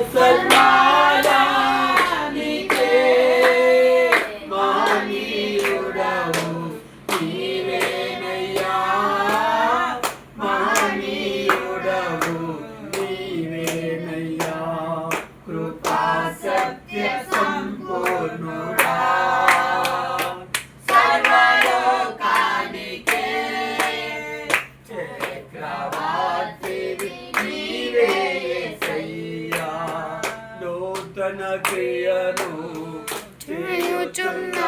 Thanks. నూతన క్రియను చేయుచున్నానని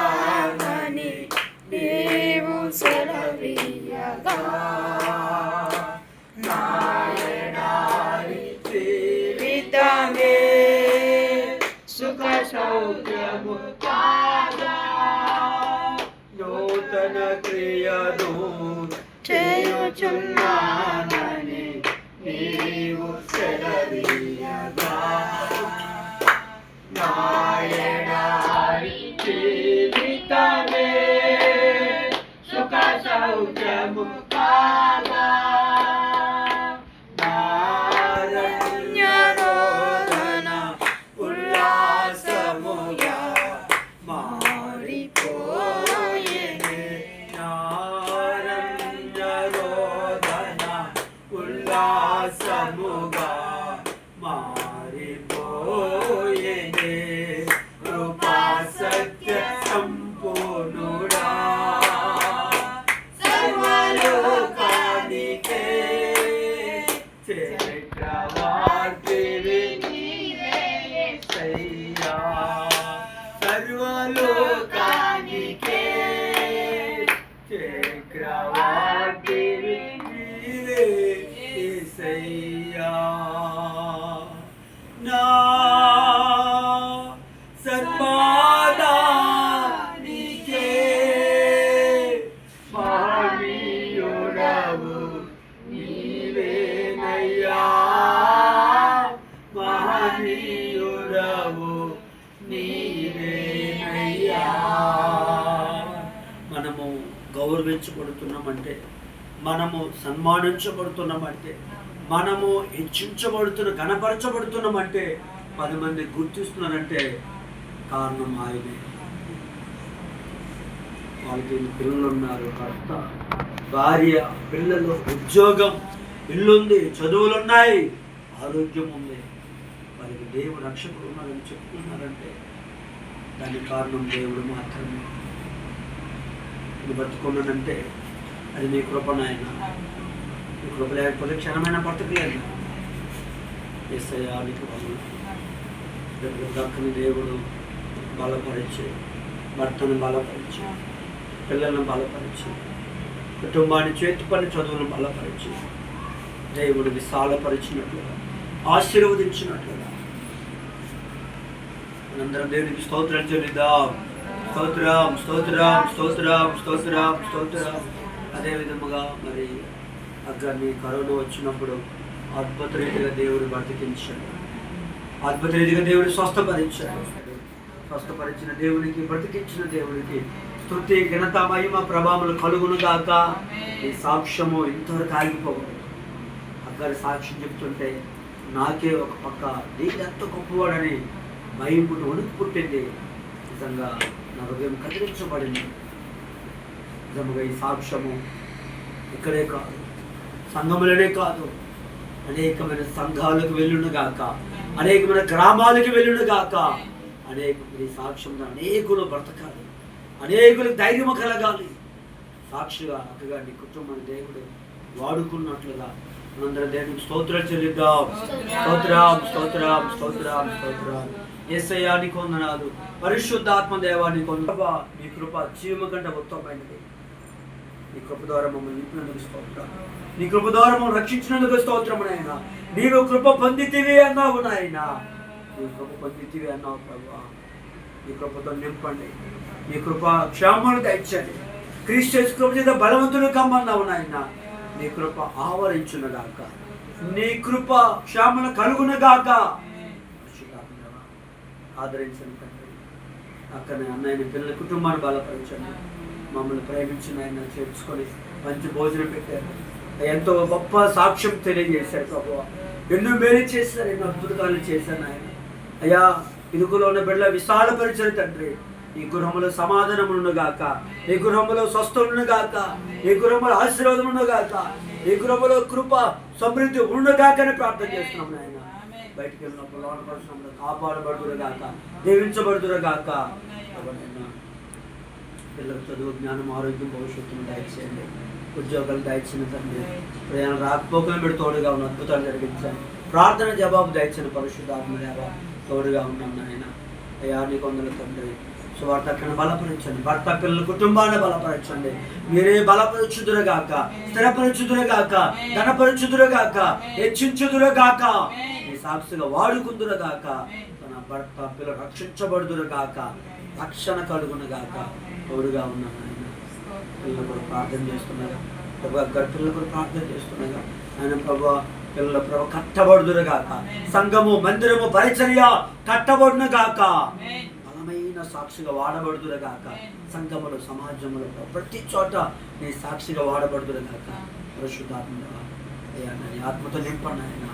నీవు సెలవీయగా నాయనారి జీవితమే సుఖ సౌఖ్యము కాగా నూతన క్రియను చేయుచున్నానని ఉల్లాసముగా మారిపోయేనే. కృపా సత్య సంపూర్ణుడా. సర్వలోకానికే గౌరవించబడుతున్నామంటే మనము సన్మానించబడుతున్నామంటే మనము హెచ్చించబడుతున్న గణపరచబడుతున్నామంటే పది మంది గుర్తిస్తున్నారంటే కారణం ఆయనే. వాళ్ళకి పిల్లలు ఉన్నారు భర్త భార్య పిల్లలు ఉద్యోగం ఇల్లుంది చదువులు ఉన్నాయి ఆరోగ్యం ఉంది వారికి దేవుడు రక్షకుడు ఉన్నారని చెప్తున్నారంటే దానికి కారణం దేవుడు మాత్రమే. ఇది బతుకున్నానంటే అది నీ కృప నాయన. నీ కృప లేకపోతే క్షణమైన బతకలేదు ఎస్ఐయానికి దక్కని దేవుడు బలపరిచి భర్తను బలపరిచి పిల్లలను బలపరిచి కుటుంబాన్ని చేతి పని చదువులను బలపరిచి దేవుడు విశాలపరిచినట్లుగా ఆశీర్వదించినట్లుగా. మనందరం దేవునికి స్తోత్రం చెల్లిద్దాం. స్తోత్రం స్తోత్రం స్తోత్రం స్తోత్రం స్తోత్రం. అదే విధముగా మరి అగ్గాన్ని కరోనా వచ్చినప్పుడు అద్భుత రీతిగా దేవుడు బ్రతికించాడు. అద్భుత రీతిగా దేవుడు స్వస్థపరిచాడు. స్వస్థపరిచిన దేవునికి బ్రతికించిన దేవునికి స్థుతి ఘనత మహిమ ప్రభావములు కలుగును గాక. ఈ సాక్ష్యము ఇంతవరకు ఆగిపోవు. అక్కడ సాక్ష్యం చెప్తుంటే నాకే ఒక పక్క నీకు ఎంత గొప్పవాడని భయం పుట్టి వణుకు పుట్టింది. నిజంగా నా హృదయం కదిలించబడింది. నిజముగా ఈ సాక్ష్యము ఇక్కడే కాదు సంఘములనే కాదు. అనేకమైన సంఘాలకు వెళ్ళును గాక అనేకమైన గ్రామాలకు వెళ్ళును గాక అనేక ఈ సాక్ష్యం అనేకులు బ్రతకాలి అనేకులకు ధైర్యము కలగాలి. సాక్షిగా అక్కగా నీ కుటుంబం దేవుడు వాడుకున్నట్లుగా మనందరం దేవునికి స్తోత్రం చెల్లిద్దాం. స్తోత్రం స్తోత్రం స్తోత్రం స్తోత్రం. ఏసయ్యా కొందనాలు. పరిశుద్ధాత్మ దేవాన్ని కొంద మీ కృప జీవము కంటే ఉత్తమమైనది. నీ కృప ద్వారా మమ్మల్ని నింపినందుకు స్తోత్రం. నీ కృప ద్వారా మమ్మల్ని రక్షించినందుకు స్తోత్రం నాయన. నీవు కృప పొందితివి అన్నావు నాయన. నీ కృప పొందితివి అన్నావు ప్రభా. నీ కృపతో నింపండి. నీ కృప క్షేమాన్ని దయచండి క్రీస్తు కృప చేత బలవంతుడు కమ్మన్నావు నాయన. నీ కృప ఆవరించునగాక. నీ కృప క్షేమను కలుగునగాక. పరిశుద్ధాత్మదేవా, ఆదరించండి తండ్రి. అక్కనే అన్నయ్యని పిల్లల కుటుంబాన్ని బలపరచండి. మమ్మల్ని ప్రేమించిన ఆయన చేర్చుకొని మంచి భోజనం పెట్టారు. ఎంతో గొప్ప సాక్ష్యం తెలియజేశారు ప్రభు ఎన్నో మేలు చేశారు ఎన్నో అద్భుతాలు చేశాను ఆయన అయ్యా ఇరుకులో ఉన్న బిడ్డ విశాలపరిచిన తండ్రి. ఈ గృహంలో సమాధానమును గాక. ఈ గృహంలో స్వస్థమును గాక. ఈ గృహంలో ఆశీర్వాదమును గాక. ఈ గృహంలో కృప సమృద్ధి ఉండగాక ప్రార్థన చేస్తున్నాం నాయన. బయటికి వెళ్ళినప్పుడు లోనపరిచినప్పుడు కాపాడబడుతురు గాక దీవించబడుతురు గాక ఎవరైనా చదువు జ్ఞానం ఆరోగ్యం భవిష్యత్తును దయచేయండి. ఉద్యోగాలు దయచిన తండ్రి. ప్రయాణం రాకపోకలు మీరు తోడుగా ఉన్న అద్భుతాలు జరిగించండి ప్రార్థన జవాబు దయచిన పరిశుద్ధాత్మ దేవ తోడుగా ఉన్నాను నాయన. అయ్యా నీ కొందరు తండ్రి. సువార్త బలపరచండి. భర్త పిల్లల కుటుంబాన్ని బలపరచండి. మీరే బలపరచుదురుగాక స్థిరపరచుదురుగాక ఘనపరచుదురుగాక హెచ్చించుదురుగాక. సాక్షిగా వాడుకుందురుగాక. తన భర్త పిల్లలు రక్షించబడుదురుగాక. రక్షణ కలుగునుగాక. తోడుగా ఉన్నాను ఆయన పిల్లలు కూడా ప్రార్థన చేస్తున్నాగా ప్రభు అక్కడ పిల్లలు కూడా ప్రార్థన చేస్తున్నాగా ఆయన ప్రభు పిల్లల ప్రభు కట్టబడుదురుగాక. సంఘము మందిరము పరిచర్య కట్టబడునుగాక. బలమైన సాక్షిగా వాడబడుదురుగాక. సంఘములు సమాజంలో ప్రతి చోట నీ సాక్షిగా వాడబడుదురుగాక. పరిశుద్ధాత్మ అయ్యా నీ ఆత్మతో నింపండి ఆయన.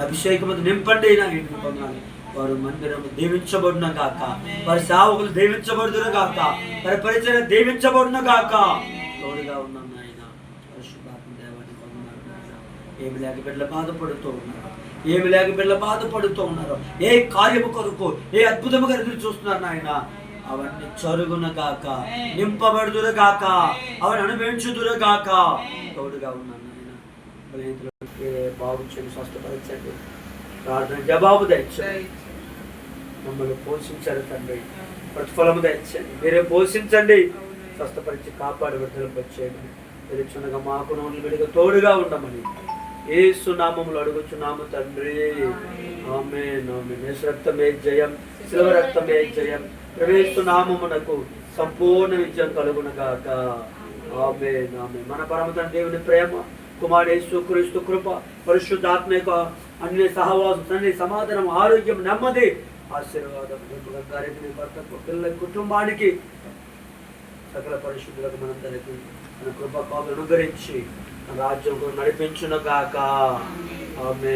అభిషేకముతో నింపండి నా పొందాలి వారు మందిరము దీవించబడిన కాక వారి సేవకులు దీవించబడుదురు కాక వారి పరిచయం దీవించబడిన కాక తోడుగా ఉన్నాం నాయన పరిశుద్ధాత్మ దేవాన్ని పొందన్నారు ఏమి లేక బిడ్డలు బాధపడుతూ ఉన్నారు. ఏమి లేక బిడ్డలు బాధపడుతూ ఉన్నారు. ఏ కార్యము కొరకు ఏ అద్భుతముగా ఎదురు చూస్తున్నారు నాయన. అవన్నీ చరుగున గాక. నింపబడుదురు గాక. అవన్నీ అనుభవించుదురు గాక. తోడుగా ఉన్నాను నాయన మీరే బాగు చేసి స్వస్థపరచండి. ప్రార్థన జవాబు దయచండి మమ్మల్ని పోషించారు తండ్రి. ప్రతిఫలము దయచండి మీరే పోషించండి. స్వస్థపరిచి కాపాడు విడుదలకు వచ్చేయండి. తెరుచునగా మాకు నోళ్ళు విడిగా తోడుగా ఉండమని ఏసు నామములు అడుగుచున్నాము తండ్రి. ఆమె నామే రక్తమే జయం శిలవ రక్తమే జయం. ప్రవేశ నామమునకు సంపూర్ణ విజయం కలుగునగాక ఆమె నామే మన పరమతన దేవుని ప్రేమ కుమారేసు క్రీస్తు కృప పరిశుద్ధాత్మ యొక్క అన్ని సహవాసం అన్ని సమాధానం ఆరోగ్యం నెమ్మది ఆశీర్వాదం భర్తకు పిల్లల కుటుంబానికి సకల పరిశుద్ధులకు మనందరికి మన కృప కాపులు అనుగ్రహించి మన రాజ్యం నడిపించును గాక. ఆమె